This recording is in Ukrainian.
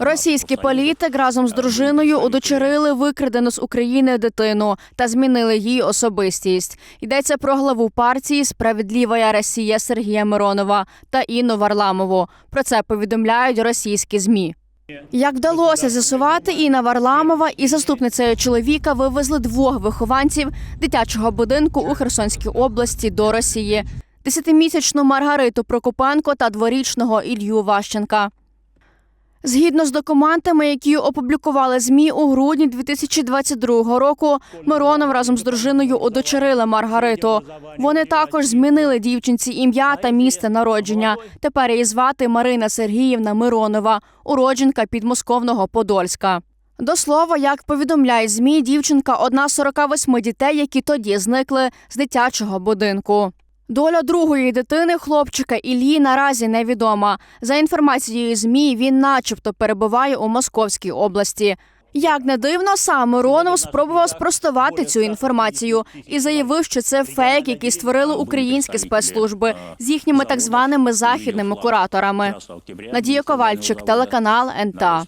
Російський політик разом з дружиною удочерили викрадену з України дитину та змінили її особистість. Йдеться про главу партії Справедлива Росія Сергія Миронова та Інну Варламову. Про це повідомляють російські змі. Як вдалося з'ясувати, Інна Варламова і заступницею чоловіка вивезли двох вихованців дитячого будинку у Херсонській області до Росії: десятимісячну Маргариту Прокопенко та дворічного Ілью Ващенка. Згідно з документами, які опублікували змі у грудні 2022 року, Миронов разом з дружиною удочерили Маргариту. Вони також змінили дівчинці ім'я та місце народження. Тепер її звати Марина Сергіївна Миронова, уродженка підмосковного Подольська. До слова, як повідомляє змі, дівчинка одна з 48 дітей, які тоді зникли з дитячого будинку. Доля другої дитини, хлопчика Іллі, наразі невідома. За інформацією ЗМІ, він, начебто, перебуває у Московській області. Як не дивно, сам Миронов спробував спростувати цю інформацію і заявив, що це фейк, який створили українські спецслужби з їхніми так званими західними кураторами. Надія Ковальчик, телеканал НТА.